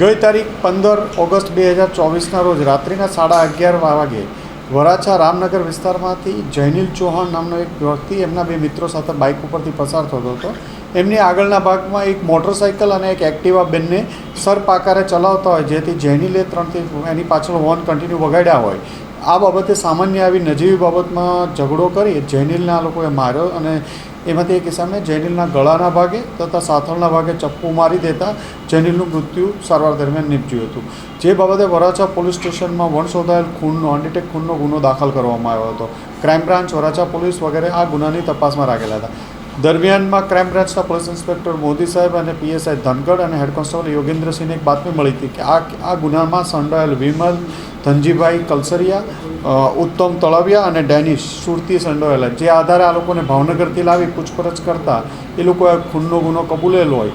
ગઈ તારીખ પંદર ઓગસ્ટ બે હજાર ચોવીસના રોજ રાત્રિના સાડા અગિયાર વાગે વરાછા રામનગર વિસ્તારમાંથી જૈનિલ ચૌહાણ નામનો એક વ્યક્તિ એમના બે મિત્રો સાથે બાઇક ઉપરથી પસાર થતો હતો. એમની આગળના ભાગમાં એક મોટરસાઇકલ અને એક એક્ટિવા બંને સરપાકારે ચલાવતા હોય, જેથી જૈનિલે ત્રણથી એની પાછળ હોર્ન કન્ટિન્યુ વગાડ્યા હોય. આ બાબતે સામાન્ય આવી નજીવી બાબતમાં ઝઘડો કરી જૈનિલના લોકોએ માર્યો અને એમાંથી એક કિસ્સામાં જૈનિલના ગળાના ભાગે તથા સાથળના ભાગે ચપ્પુ મારી દેતા જૈનિલનું મૃત્યુ સારવાર દરમિયાન નીપજ્યું હતું. જે બાબતે વરાછા પોલીસ સ્ટેશનમાં વણ શોધાયેલ ખૂનનો અનડિટેક ખૂનનો ગુનો દાખલ કરવામાં આવ્યો હતો. ક્રાઇમ બ્રાન્ચ, વરાછા પોલીસ વગેરે આ ગુનાની તપાસમાં રાખેલા હતા. દરમિયાનમાં ક્રાઇમ બ્રાન્ચના પોલીસ ઇન્સ્પેક્ટર મોદી સાહેબ અને પીએસઆઈ ધનગઢ અને હેડ કોન્સ્ટેબલ યોગેન્દ્રસિંહને એક બાતમી મળી હતી કે આ આ ગુનામાં સંડાયેલ વિમલ ધનજીભાઈ કલસરિયા ઉત્તમ તળવિયા અને ડેનિશ સુરતી સંડોવાયેલા. જે આધારે આ લોકોને ભાવનગરથી લાવી પૂછપરછ કરતા, એ લોકોએ ખૂનનો ગુનો કબૂલેલો હોય.